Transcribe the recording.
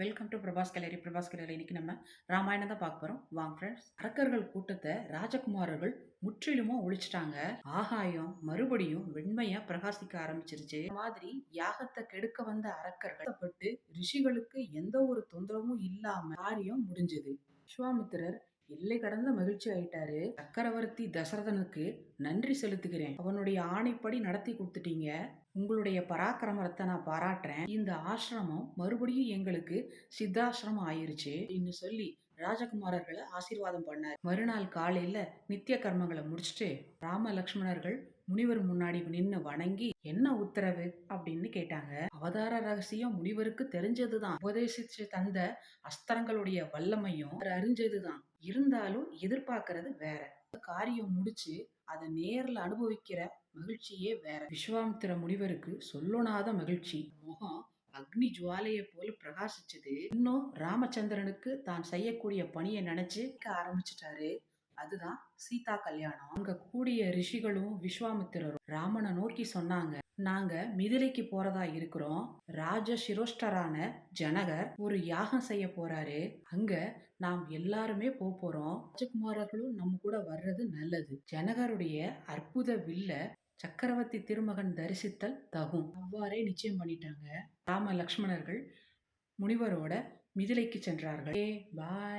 Welcome to Prabhas gallery Prabhas gallery இன்னைக்கு நம்ம ராமாயணம் தான் பார்க்க போறோம். வாங்க ஃப்ரெண்ட்ஸ் அரக்கர்கள் கூட்டத்தை ராஜகுமாரர்கள் முற்றிலுமா ஒழிச்சிட்டாங்க. ஆகாயம் மறுபடியும் வெண்மையா பிரகாசிக்க ஆரம்பிச்சிருச்சு. மாதிரி யாகத்தை கெடுக்க வந்த அரக்கர்கள் பட்டு ரிஷிகளுக்கு எந்த ஒரு தொந்தரவும் இல்லாம காரியம் முடிஞ்சது. விஸ்வாமித்திரர் எல்லை கடந்த மகிழ்ச்சி ஆயிட்டாரு. சக்கரவர்த்தி தசரதனுக்கு நன்றி செலுத்துகிறேன். அவனுடைய ஆணைப்படி நடத்தி கொடுத்துட்டீங்க. உங்களுடைய பராக்கிரமத்தை நான் பாராட்டுறேன். இந்த ஆசிரமம் மறுபடியும் எங்களுக்கு சித்தாசிரமம் ஆயிருச்சு அப்படின்னு சொல்லி ராஜகுமாரர்களை ஆசீர்வாதம் பண்ணார். மறுநாள் காலையில நித்திய கர்மங்களை முடிச்சுட்டு ராம லக்ஷ்மணர்கள் முனிவர் முன்னாடி நின்று வணங்கி என்ன உத்தரவு? அப்படின்னு கேட்டாங்க. அவதார ரகசியம் முனிவருக்கு தெரிஞ்சதுதான். உபதேசிச்சு தந்த அஸ்திரங்களுடைய வல்லமையும் அறிஞ்சதுதான். இருந்தாலும் எதிர்பார்க்கறது வேற. காரியம் முடிச்சு அதை நேர்ல அனுபவிக்கிற மகிழ்ச்சியே வேற. விஸ்வாமித்திர முனிவருக்கு சொல்லொணாத மகிழ்ச்சி. முகம் அக்னி ஜுவாலையை போல பிரகாசிச்சது. இன்னும் ராமச்சந்திரனுக்கு தான் செய்யக்கூடிய பணியை நினைச்சு ஆரம்பிச்சிட்டாரு. அதுதான் சீதா கல்யாணம். அங்க கூடிய ரிஷிகளும் விஸ்வாமித்திரரும் ராமனை நோக்கி சொன்னாங்க நாங்க மிதிலைக்கு போறதா இருக்கிறோம். ராஜ சிரோஷ்டரான ஜனகர் ஒரு யாகம் செய்ய போறாரு. அங்க நாம் எல்லாருமே போக போறோம். ராஜகுமாரர்களும் நம்ம கூட வர்றது நல்லது. ஜனகருடைய அற்புத வில்ல சக்கரவர்த்தி திருமகன் தரிசித்தல் தகும். அவ்வாறே நிச்சயம் பண்ணிட்டாங்க. ராம லக்ஷ்மணர்கள் முனிவரோட மிதிலைக்கு சென்றார்கள். பாய்.